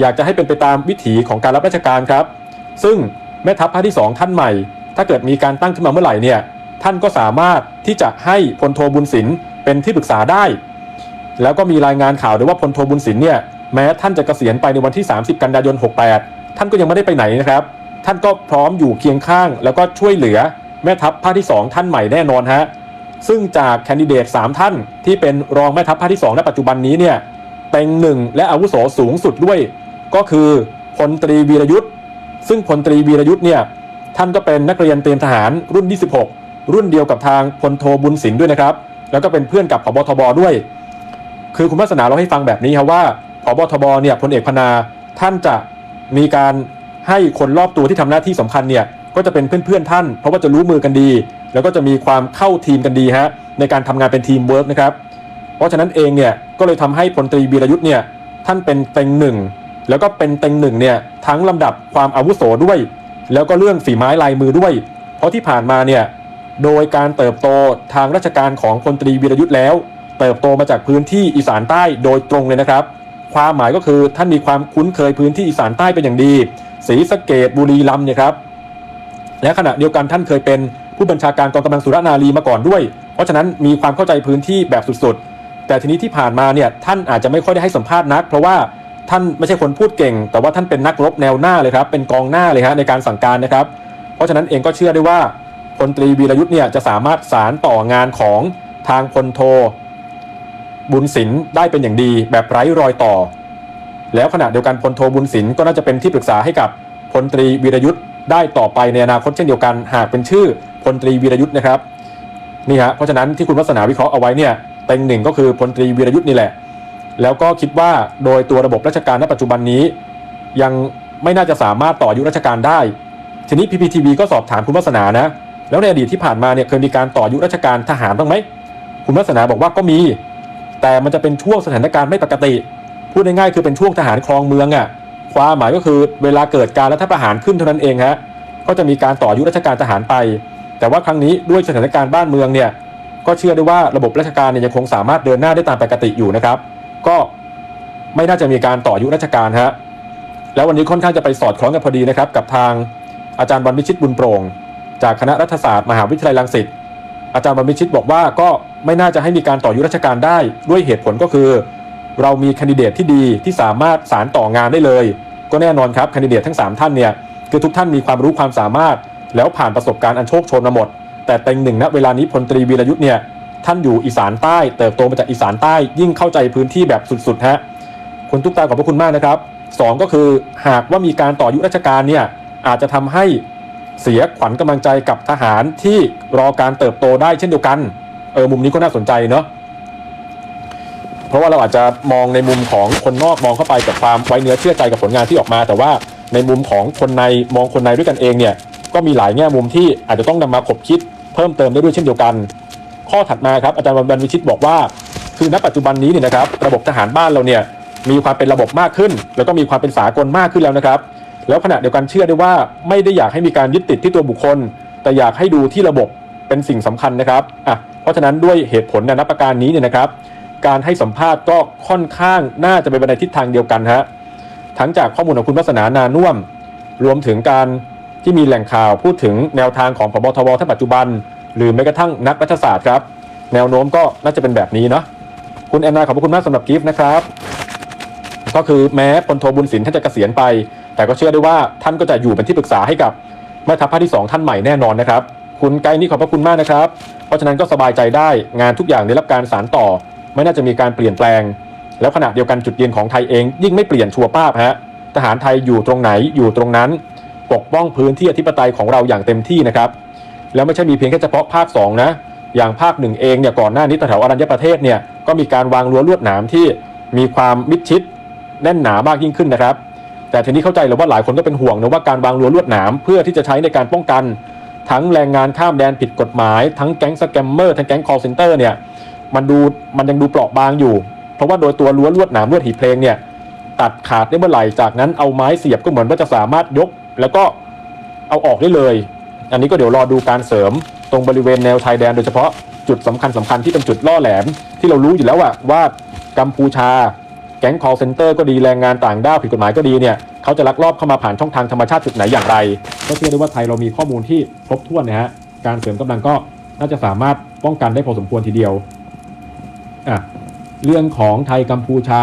อยากจะให้เป็นไปตามวิถีของการรับราชการครับ ซึ่งแม่ทัพภาคที่ 2 ท่านใหม่ ถ้าเกิดมีการตั้งขึ้นมาเมื่อไหร่เนี่ยท่านก็สามารถที่จะให้พลโทบุญสินเป็นที่ปรึกษาได้ แล้วก็มีรายงานข่าวด้วยว่าพลโทบุญสินเนี่ยแม้ท่านจะเกษียณไปในวันที่ 30 กันยายน 68 ท่านก็ยังไม่ได้ไปไหนนะครับ ท่านก็พร้อมอยู่เคียงข้าง แล้วก็ช่วยเหลือแม่ทัพภาคที่ 2 ท่านใหม่แน่นอนฮะซึ่งจากแคนดิเดต 3 ท่านที่เป็นรองแม่ทัพภาคที่2ณปัจจุบันนี้เนี่ยเต็งหนึ่งและอาวุโสสูงสุดด้วย ก็คือพลตรีวีรยุทธ์ ซึ่งพลตรีวีรยุทธ์เนี่ยท่านก็เป็นนักเรียนเตรียมทหารรุ่นที่16 รุ่นเดียวกับทางพลโทบุญสินด้วยนะครับ แล้วก็เป็นเพื่อนกับผบทบด้วย คือคุณวัฒนาเราให้ฟังแบบนี้ครับว่าผบทบเนี่ยพลเอกพนาท่านจะมีการให้คนรอบตัวที่ทำหน้าที่สำคัญเนี่ยก็จะเป็นเพื่อนๆท่าน เพราะว่าจะรู้มือกันดี แล้วก็จะมีความเข้าทีมกันดีฮะในการทำงานเป็นทีมเวิร์กนะครับ เพราะฉะนั้นเองเนี่ยก็เลยทำให้พลตรีวีรยุทธ์เนี่ยท่านเป็นเต็งหนึ่ง แล้วก็เป็นเต็งหนึ่งเนี่ยทั้งลำดับความอาวุโสด้วย แล้วก็เรื่องฝีไม้ลายมือด้วย เพราะที่ผ่านมาเนี่ยโดยการเติบโตทางราชการของพลตรีวีรยุทธ์แล้ว เติบโตมาจากพื้นที่อีสานใต้โดยตรงเลยนะครับ ความหมายก็คือท่านมีความคุ้นเคยพื้นที่อีสานใต้เป็นอย่างดีศรีสะเกดบุรีรัมย์เนี่ยครับและขณะเดียวกันท่านเคยเป็นผู้บัญชาการกองกำลังสุรนารีมาก่อนด้วย เพราะฉะนั้นมีความเข้าใจพื้นที่แบบสุดๆ แต่ทีนี้ที่ผ่านมาเนี่ยท่านอาจจะไม่ค่อยได้ให้สัมภาษณ์นัก เพราะว่า ท่านไม่ใช่คนพูดเก่ง แต่ว่าท่านเป็นนักรบแนวหน้าเลยครับ เป็นกองหน้าเลยฮะในการสั่งการนะครับ เพราะฉะนั้นเองก็เชื่อได้ว่าพลตรีวีรยุทธ์เนี่ยจะสามารถสารต่องานของทางพลโท บุญศิลป์ได้เป็นอย่างดีแบบไร้รอยต่อ แล้วขณะเดียวกันพลโทบุญศิลป์ก็น่าจะเป็นที่ปรึกษาให้กับพลตรีวีรยุทธ์ได้ต่อไปในอนาคตเช่นเดียวกัน หากเป็นชื่อพลตรีวีรยุทธ์นะครับนี่ฮะเพราะฉะนั้นที่คุณวัฒนาวิเคราะห์เอาไว้เนี่ยเต็งหนึ่งก็คือพลตรีวีรยุทธ์นี่แหละ แล้วก็คิดว่าโดยตัวระบบราชการณปัจจุบันนี้ ยังไม่น่าจะสามารถต่ออายุราชการได้ ทีนี้ PPTV ก็สอบถามคุณวัฒนานะ แล้วในอดีตที่ผ่านมาเนี่ยเคยมีการต่ออายุราชการทหารบ้างไหมคุณวัฒนาบอกว่าก็มี แต่มันจะเป็นช่วงสถานการณ์ไม่ปกติ พูดง่ายๆคือเป็นช่วงทหารครองเมืองอะ่ะความหมายก็คือเวลาเกิดการรัฐประหารขึ้นเท่านั้นเองฮะก็จะมีการต่ออายุราชการทหารไป แต่ว่าครั้งนี้ด้วยสถานการณ์บ้านเมืองเนี่ยก็เชื่อได้ว่าระบบราชการเนี่ยยังคงสามารถเดินหน้าได้ตามปกติอยู่นะครับ ก็ไม่น่าจะมีการต่ออายุราชการฮะแล้ววันนี้ค่อนข้างจะไปสอดคล้องกันพอดีนะครับกับทางอาจารย์วันวิชิตบุญโปร่งจากคณะรัฐศาสตร์มหาวิทยาลัยรังสิตอาจารย์วันวิชิตบอกว่าก็ไม่น่าจะให้มีการต่ออายุราชการได้ด้วยเหตุผลก็คือ เรามีคนดิเดตที่ดีที่สามารถสารต่องานได้เลย ก็แน่นอนครับคนดิเดตทั้ง 3 ท่านเนี่ยคือทุกท่านมีความรู้ความสามารถ แล้วผ่านประสบการณ์อันโชคโชนมาหมด แต่เต็งหนึ่งณเวลานี้พลตรีวีรยุทธ์เนี่ย ท่านอยู่อีสานใต้ เติบโตมาจากอีสานใต้ ยิ่งเข้าใจพื้นที่แบบสุดๆฮะคุณตุ๊กตาขอบพระคุณมากนะครับสองก็คือหากว่ามีการต่อยุราชการเนี่ยอาจจะทำให้เสียขวัญกำลังใจกับทหารที่รอการเติบโตได้เช่นเดียวกันเออมุมนี้ก็น่าสนใจเนาะเพราะว่าเราอาจจะมองในมุมของคนนอกมองเข้าไปกับความไว้เนื้อเชื่อใจกับผลงานที่ออกมา แต่ว่าในมุมของคนในมองคนในด้วยกันเองเนี่ยก็มีหลายแง่มุมที่อาจจะต้องนำมาขบคิดเพิ่มเติมได้ด้วยเช่นเดียวกัน ข้อถัดมาครับอาจารย์วันวิชิตบอกว่า คือณปัจจุบันนี้เนี่ยนะครับระบบทหารบ้านเราเนี่ยมีความเป็นระบบมากขึ้น แล้วก็มีความเป็นสากลมากขึ้นแล้วนะครับ แล้วขณะเดียวกันเชื่อได้ว่าไม่ได้อยากให้มีการยึดติดที่ตัวบุคคล แต่อยากให้ดูที่ระบบเป็นสิ่งสำคัญนะครับอะเพราะฉะนั้นด้วยเหตุผลในนับประการนี้เนี่ยนะครับ การให้สัมภาษณ์ก็ค่อนข้างน่าจะเป็นไปในทิศทางเดียวกันฮะทั้งจากข้อมูลของคุณวัฒนานานุ่ม รวมถึงการที่มีแหล่งข่าวพูดถึงแนวทางของพบทบท่านปัจจุบัน หรือแม้กระทั่งนักรัฐศาสตร์ครับ แนวโน้มก็น่าจะเป็นแบบนี้เนาะคุณแอนนาขอบพระคุณมากสำหรับกิฟต์นะครับ ก็คือแม้พลโทบุญสินท่านจะเกษียณไป แต่ก็เชื่อได้ว่าท่านก็จะอยู่เป็นที่ปรึกษาให้กับแม่ทัพภาคที่สองท่านใหม่แน่นอนนะครับ คุณไกด์นี่ขอบพระคุณมากนะครับ เพราะฉะนั้นก็สบายใจได้งานทุกอย่างได้รับการสานต่อ ไม่น่าจะมีการเปลี่ยนแปลง แล้วขณะเดียวกันจุดยืนของไทยเอง ยิ่งไม่เปลี่ยนชัวร์ป้าฮะทหารไทยอยู่ตรงไหนอยู่ตรงนั้น ปกป้องพื้นที่อธิปไตยของเราอย่างเต็มที่นะครับ แล้วไม่ใช่มีเพียงแค่เฉพาะภาค 2 นะ อย่างภาคหนึ่งเองเนี่ยก่อนหน้านี้แถวอรัญญประเทศเนี่ยก็มีการวางรั้วลวดหนามที่มีความมิดชิดแน่นหนามากยิ่งขึ้นนะครับ แต่ทีนี้เข้าใจเลยว่าหลายคนก็เป็นห่วงนะว่าการวางรั้วลวดหนามเพื่อที่จะใช้ในการป้องกัน ทั้งแรงงานข้ามแดนผิดกฎหมาย ทั้งแก๊งสแกมเมอร์ทั้งแก๊งคอร์เซนเตอร์เนี่ยมันดูมันยังดูเปราะบางอยู่ เพราะว่าโดยตัวรั้วลวดหนามลวดหีเพลงเนี่ยตัดขาดได้เมื่อไหร่จากนั้นเอาไม้เสียบก็เหมือนว่าจะสามารถยก แล้วก็เอาออกได้เลย อันนี้ก็เดี๋ยวรอดูการเสริมตรงบริเวณแนวชายแดนโดยเฉพาะจุดสำคัญสำคัญที่เป็นจุดล่อแหลม ที่เรารู้อยู่แล้วอะว่ากัมพูชา แก๊ง call center ก็ดีแรงงานต่างด้าวผิดกฎหมายก็ดีเนี่ยเขาจะลักลอบเข้ามาผ่านช่องทางธรรมชาติจุดไหนอย่างไร ก็เชื่อได้ว่าไทยเรามีข้อมูลที่ครบถ้วนนะฮะการเสริมกำลังก็น่าจะสามารถป้องกันได้พอสมควรทีเดียวอะเรื่องของไทยกัมพูชา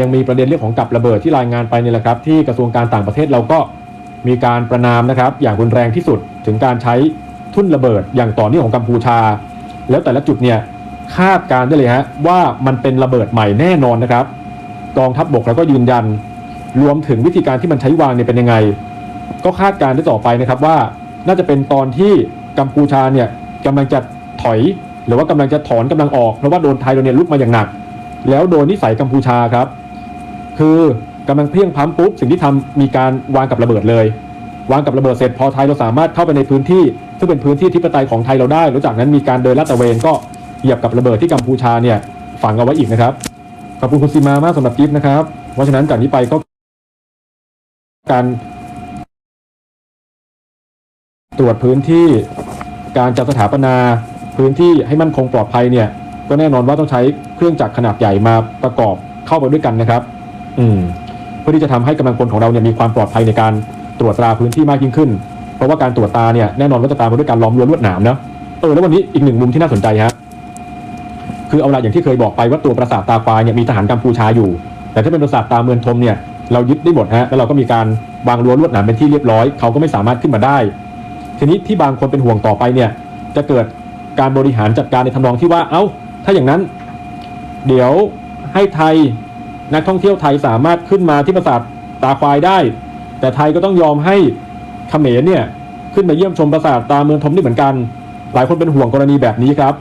ยังมีประเด็นเรื่องของกับระเบิดที่รายงานไปนี่แหละครับ ที่กระทรวงการต่างประเทศเราก็ มีการประนามนะครับอย่างรุนแรงที่สุดถึงการใช้ทุ่นระเบิดอย่างต่อเนื่องของกัมพูชา แล้วแต่ละจุดเนี่ยคาดการได้เลยฮะว่ามันเป็นระเบิดใหม่แน่นอนนะครับ กองทัพบบกแล้วก็ยืนยัน รวมถึงวิธีการที่มันใช้วางเนี่ยเป็นยังไง ก็คาดการได้ต่อไปนะครับว่า น่าจะเป็นตอนที่กัมพูชาเนี่ยกำลังจะถอย หรือว่ากำลังจะถอนกำลังออกเพราะว่าโดนไทยเราเนี่ยลุกมาอย่างหนัก แล้วโดนนิสัยกัมพูชาครับ คือ กำลังเพียงพล้ำปุ๊บสิ่งที่ทำมีการวางกับระเบิดเลย วางกับระเบิดเสร็จพอไทยเราสามารถเข้าไปในพื้นที่ ซึ่งเป็นพื้นที่ที่ปไตยของไทยเราได้แล้วจากนั้นมีการเดินลาดตระเวนก็เหยียบกับระเบิดที่กัมพูชาเนี่ยฝังเอาไว้อีกนะครับขอบคุณคุณซีมามากสำหรับกิฟต์นะครับ เพราะฉะนั้นจากนี้ไปก็การตรวจพื้นที่การจัดสถาปนาพื้นที่ให้มั่นคงปลอดภัยเนี่ย ก็แน่นอนว่าต้องใช้เครื่องจักรขนาดใหญ่มาประกอบเข้าไปด้วยกันนะครับ อืม เพื่อที่จะทำให้กำลังพลของเราเนี่ยมีความปลอดภัยในการตรวจตราพื้นที่มากยิ่งขึ้น เพราะว่าการตรวจตาเนี่ยแน่นอนว่าจะตามมาด้วยการล้อมรั้วลวดหนามนะเออแล้ววันนี้อีกหนึ่งมุมที่น่าสนใจฮะคือเอาละอย่างที่เคยบอกไปว่าตัวปราสาทตาควายเนี่ยมีทหารกัมพูชาอยู่ แต่ถ้าเป็นปราสาทตาเมืองทมเนี่ยเรายึดได้หมดฮะแล้วเราก็มีการวางรั้วลวดหนามเป็นที่เรียบร้อยเขาก็ไม่สามารถขึ้นมาได้ ทีนี้ที่บางคนเป็นห่วงต่อไปเนี่ยจะเกิดการบริหารจัดการในทำนองที่ว่าเอ้า ถ้าอย่างนั้น เดี๋ยวให้ไทย นักท่องเที่ยวไทยสามารถขึ้นมาที่ปราสาทตาควายได้ แต่ไทยก็ต้องยอมให้เขมรเนี่ยขึ้นมาเยี่ยมชมปราสาทตาเมืองทมนี่เหมือนกัน หลายคนเป็นห่วงกรณีแบบนี้ครับ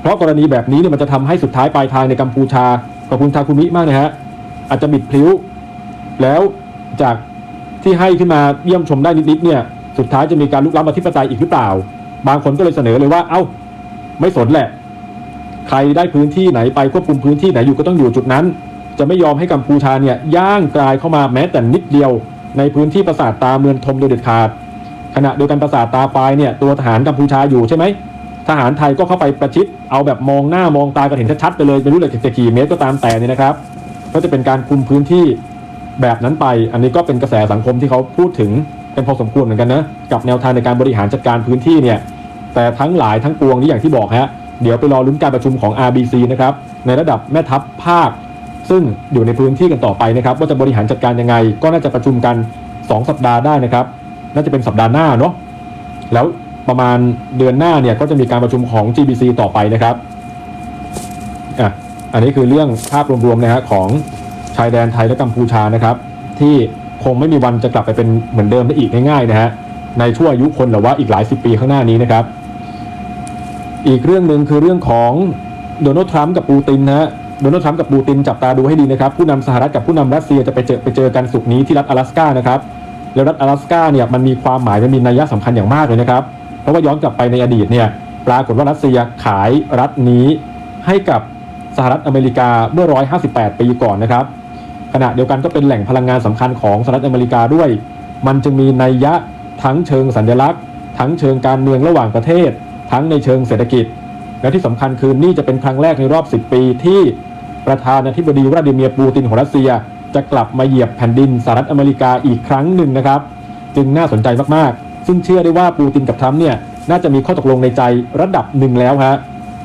เพราะกรณีแบบนี้เนี่ยมันจะทำให้สุดท้ายปลายทางในกัมพูชาขอบคุณทาคุมิมากนะฮะอาจจะบิดพลิ้ว แล้วจากที่ให้ขึ้นมาเยี่ยมชมได้นิดๆเนี่ยสุดท้ายจะมีการลุกล้ำอธิปไตยอีกหรือเปล่า บางคนก็เลยเสนอเลยว่าเอ้าไม่สนแหละ ใครได้พื้นที่ไหนไปควบคุมพื้นที่ไหนอยู่ก็ต้องอยู่จุดนั้น จะไม่ยอมให้กัมพูชาเนี่ยย่างกลายเข้ามาแม้แต่นิดเดียว ในพื้นที่ปราสาทตาเมืองทมโดยเด็ดขาด ขณะเดียวกันปราสาทตาควายเนี่ยตัวทหารกัมพูชาอยู่ใช่ไหมทหารไทยก็เข้าไปประชิดเอาแบบมองหน้ามองตากันเห็นชัดๆไปเลยไม่รู้เลยจะกี่เมตรก็ตามแต่นี่นะครับ ก็จะเป็นการคุมพื้นที่แบบนั้นไป อันนี้ก็เป็นกระแสสังคมที่เขาพูดถึงเป็นพอสมควรเหมือนกันนะกับแนวทางในการบริหารจัดการพื้นที่เนี่ยแต่ทั้งหลายทั้งปวงนี้อย่างที่บอกฮะเดี๋ยวไปรอลุ้นการประชุมของ RBC นะครับในระดับแม่ทัพภาค ซึ่งอยู่ในพื้นที่กันต่อไปนะครับว่าจะบริหารจัดการยังไง ก็น่าจะประชุมกัน 2 สัปดาห์ได้นะครับ น่าจะเป็นสัปดาห์หน้าเนาะแล้วประมาณเดือนหน้าเนี่ยก็จะมีการประชุมของ GBC ต่อไปนะครับอะอันนี้คือเรื่องภาพรวมๆนะฮะของชายแดนไทยและกัมพูชานะครับ ที่คงไม่มีวันจะกลับไปเป็นเหมือนเดิมได้อีกง่ายๆนะฮะในช่วงอายุคนหรือว่าอีกหลายสิบปีข้างหน้านี้นะครับ อีกเรื่องหนึ่งคือเรื่องของโดนัลด์ทรัมป์กับปูตินนะฮะ โดนัลด์ทรัมป์กับปูตินจับตาดูให้ดีนะครับ ผู้นำสหรัฐกับผู้นำรัสเซียจะไปเจอไปเจอกันสุกร์นี้ที่รัฐ阿拉斯กานะครับ แล้วรัฐ阿拉斯กาเนี่ยมันมีความหมายมันมีนัยสำคัญอย่างมากเลยนะครับ เพราะว่าย้อนกลับไปในอดีตเนี่ยปรากฏว่ารัสเซียขายรัฐนี้ให้กับสหรัฐอเมริกาเมื่อ 158 ปีก่อนนะครับ ขณะเดียวกันก็เป็นแหล่งพลังงานสำคัญของสหรัฐอเมริกาด้วย มันจึงมีนัยยะทั้งเชิงสัญลักษณ์ ทั้งเชิงการเมืองระหว่างประเทศ ทั้งในเชิงเศรษฐกิจ และที่สำคัญคือนี่จะเป็นครั้งแรกในรอบ 10 ปีที่ ประธานาธิบดีวลาดิเมียร์ปูตินของรัสเซีย จะกลับมาเหยียบแผ่นดินสหรัฐอเมริกาอีกครั้งหนึ่งนะครับ จึงน่าสนใจมากๆ ซึ่งเชื่อได้ว่าปูตินกับทรัมป์เนี่ยน่าจะมีข้อตกลงในใจระดับหนึ่งแล้วฮะ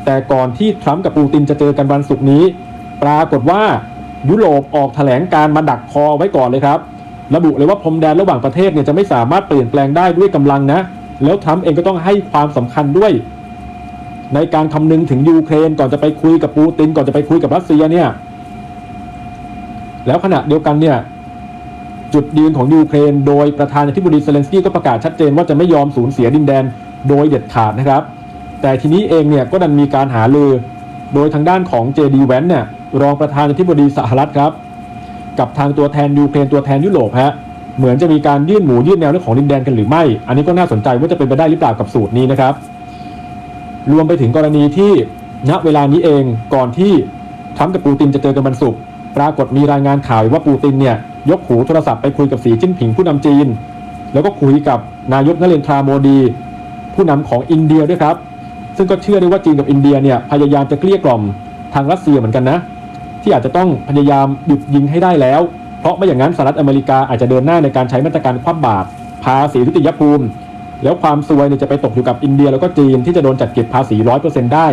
แต่ก่อนที่ทรัมป์กับปูตินจะเจอกันวันศุกร์นี้ ปรากฏว่ายุโรปออกแถลงการมาดักคอไว้ก่อนเลยครับ ระบุเลยว่าพรมแดนระหว่างประเทศเนี่ยจะไม่สามารถเปลี่ยนแปลงได้ด้วยกำลังนะ แล้วทรัมป์เองก็ต้องให้ความสำคัญด้วย ในการคำนึงถึงยูเครนก่อนจะไปคุยกับปูตินก่อนจะไปคุยกับรัสเซียเนี่ยแล้วขณะเดียวกันเนี่ยจุดยืนของยูเครน โดยประธานาธิบดีเซเลนสกี้ก็ประกาศชัดเจนว่าจะไม่ยอมสูญเสียดินแดนโดยเด็ดขาดนะครับ แต่ทีนี้เองเนี่ยก็ดันมีการหาลือ โดยทางด้านของ JD v a n เนี่ยรองประธานาธิบดีสหรัฐครับ กับทางตัวแทนยูเครนตัวแทนยุโรปฮะเหมือนจะมีการยื่นหมูยื่นแนวเรื่องของดินแดนกันหรือไม่ อันนี้ก็น่าสนใจว่าจะเป็นไปได้หรือเปล่ากับสูตรนี้นะครับ รวมไปถึงกรณีที่ณเวลานี้เองก่อนที่ทรัมป์กับปูตินจะเจอกันวันศุกร์ปรากฏมีรายงานข่าวว่าปูตินเนี่ยยกหูโทรศัพท์ไปคุยกับสีจิ้นผิงผู้นำจีน แล้วก็คุยกับนายกนเรนทราโมดี ผู้นำของอินเดียด้วยครับ ซึ่งก็เชื่อได้ว่าจีนกับอินเดียเนี่ยพยายามจะเกลี้ยกล่อมทางรัสเซียเหมือนกันนะ ที่อาจจะต้องพยายามหยุดยิงให้ได้แล้ว เพราะไม่อย่างนั้นสหรัฐอเมริกาอาจจะเดินหน้าในการใช้มาตรการคว่ำบาตรภาษีทุติยภูมิ แล้วความซวยเนี่ยจะไปตกอยู่กับอินเดียแล้วก็จีนที่จะโดนจัดเก็บภาษีร้อยเปอร์เซ็นต์ได้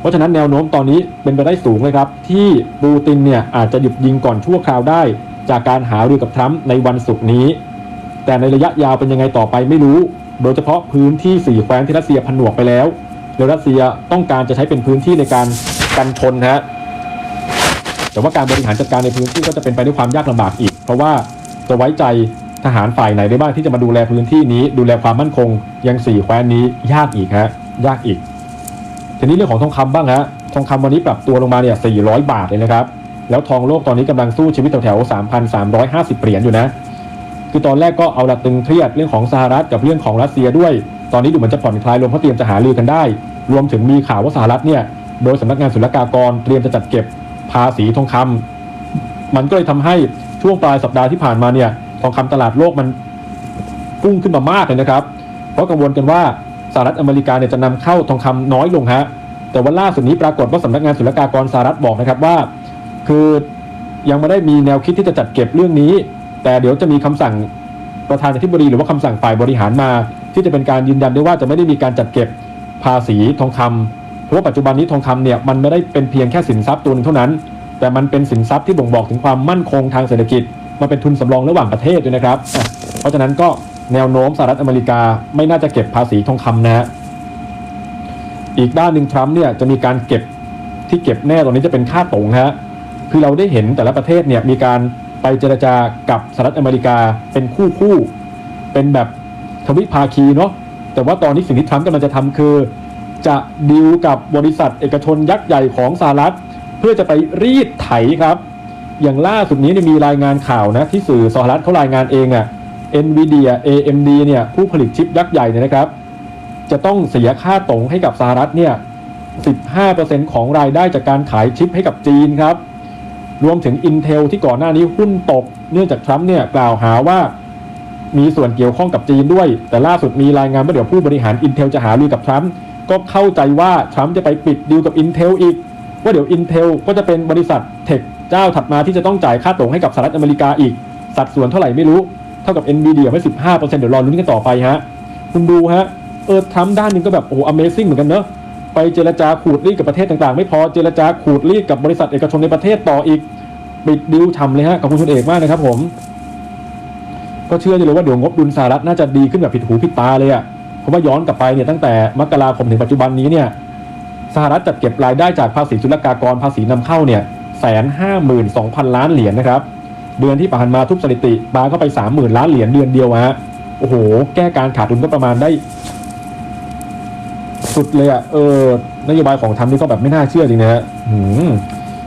เพราะฉะนั้นแนวโน้มตอนนี้เป็นไปได้สูงเลยครับ ที่ปูตินเนี่ยอาจจะหยุดยิงก่อนชั่วคราวได้ จากการหารือกับทรัมป์ในวันศุกร์นี้ แต่ในระยะยาวเป็นยังไงต่อไปไม่รู้ โดยเฉพาะพื้นที่สี่แคว้นที่รัสเซียผนวกไปแล้วแล้วรัสเซียต้องการจะใช้เป็นพื้นที่ในการกันชนฮะแต่ว่าการบริหารจัดการในพื้นที่ก็จะเป็นไปด้วยความยากลำบากอีก เพราะว่าจะไว้ใจ ทหารฝ่ายไหนได้บ้างที่จะมาดูแลพื้นที่นี้ ดูแลความมั่นคง ยังสี่แคว้นนี้ยากอีกฮะยากอีก ทีนี้เรื่องของทองคำบ้างฮะทองคำวันนี้ปรับตัวลงมาเนี่ย400 บาทเลยนะครับ แล้วทองโลกตอนนี้กำลังสู้ชีวิตแถวๆ3,350 เหรียญอยู่นะ คือตอนแรกก็เอาละตึงเครียดเรื่องของสหรัฐกับเรื่องของรัสเซียด้วย ตอนนี้ดูเหมือนจะผ่อนคลายลงเพราะเตรียมจะหารือกันได้ รวมถึงมีข่าวว่าสหรัฐเนี่ยโดยสำนักงานศุลกากรเตรียมจะจัดเก็บภาษีทองคำมันก็เลยทำให้ช่วงปลายสัปดาห์ที่ผ่านมาเนี่ย ทองคำตลาดโลกมันพุ่งขึ้นมามากเลยนะครับ เพราะกังวลกันว่าสหรัฐอเมริกาเนี่ยจะนำเข้าทองคำน้อยลงฮะแต่ว่าล่าสุดนี้ปรากฏว่าสำนักงานศุลกากรสหรัฐบอกนะครับว่า คือยังไม่ได้มีแนวคิดที่จะจัดเก็บเรื่องนี้ แต่เดี๋ยวจะมีคำสั่งประธานาธิบดีหรือว่าคำสั่งฝ่ายบริหารมา ที่จะเป็นการยืนยันได้ว่าจะไม่ได้มีการจัดเก็บภาษีทองคำเพราะว่าปัจจุบันนี้ทองคำเนี่ยมันไม่ได้เป็นเพียงแค่สินทรัพย์ตัวนึงเท่านั้น แต่มันเป็นสินทรัพย์ที่บ่งบอกถึงความมั่นคงทางเศรษฐกิจ มันเป็นทุนสำรองระหว่างประเทศด้วยนะครับ เพราะฉะนั้นก็แนวโน้มสหรัฐอเมริกาไม่น่าจะเก็บภาษีทองคำนะฮะอีกด้านหนึ่งทรัมป์เนี่ยจะมีการเก็บที่เก็บแน่ตรงนี้จะเป็นค่าตรงฮะคือเราได้เห็นแต่ละประเทศเนี่ยมีการไปเจรจากับสหรัฐอเมริกาเป็นคู่คู่เป็นแบบทวิภาคีเนาะแต่ว่าตอนนี้สิ่งที่ทรัมป์กำลังจะทำคือ จะดีลกับบริษัทเอกชนยักษ์ใหญ่ของสหรัฐ เพื่อจะไปรีดไถครับ อย่างล่าสุดนี้เนี่ยมีรายงานข่าวนะที่สื่อสหรัฐเขารายงานเองอะ่ะ NVIDIA AMD เนี่ยผู้ผลิตชิปยักษ์ใหญ่เนี่ยนะครับ จะต้องเสียค่าตรงให้กับสหรัฐเนี่ย 15%ของรายได้จากการขายชิปให้กับจีนครับ รวมถึง Intel ที่ก่อนหน้านี้หุ้นตก เนื่องจากทรัมป์เนี่ยกล่าวหาว่ามีส่วนเกี่ยวข้องกับจีนด้วย แต่ล่าสุดมีรายงานว่าเดี๋ยวผู้บริหาร Intel จะหารือกับทรัมป์ก็เข้าใจว่าทรัมป์จะไปปิดดีลกับ Intel อีก ว่าเดี๋ยว Intel ก็จะเป็นบริษัทเทค เจ้าถัดมาที่จะต้องจ่ายค่าตรงให้กับสหรัฐอเมริกาอีก สัดส่วนเท่าไหร่ไม่รู้ เท่ากับ NVIDIA ไว้15%เซ็นต์เดี๋ยวรอลุ้นกันต่อไปฮะ คุณดูฮะ เออทรัมป์ด้านหนึ่งก็แบบ โอ้โห Amazing เหมือนกันเนอะ ไปเจรจาขูดรีดกับประเทศต่างๆ ไม่พอ เจรจาขูดรีดกับบริษัทเอกชนในประเทศต่ออีก ปิดดิวทำเลยฮะ ขอบคุณคุณเอกมากนะครับผม ก็เชื่อได้เลยว่าเดี๋ยวงบดุลสหรัฐน่าจะดีขึ้นแบบผิดหูผิดตาเลยอะ่ะเพราะว่าย้อนกลับไปเนี่ยตั้งแต่มกราคมถึงปัจจุบันนี้เนี่ยสหรัฐจัดเก็บรายได้จากภาษีศุลกากรภาษีนำเข้าเนี่ย แสนห้าหมื่นสองพันล้านเหรียญนะครับ เดือนที่ผ่านมาทุบสถิติปาเข้าไปสามหมื่นล้านเหรียญเดือนเดียวฮะโอ้โห แก้การขาดดุลก็ประมาณได้ สุดเลยอะ่ะเออนโยบายของทำนี่ก็แบบไม่น่าเชื่อจริงนะฮะ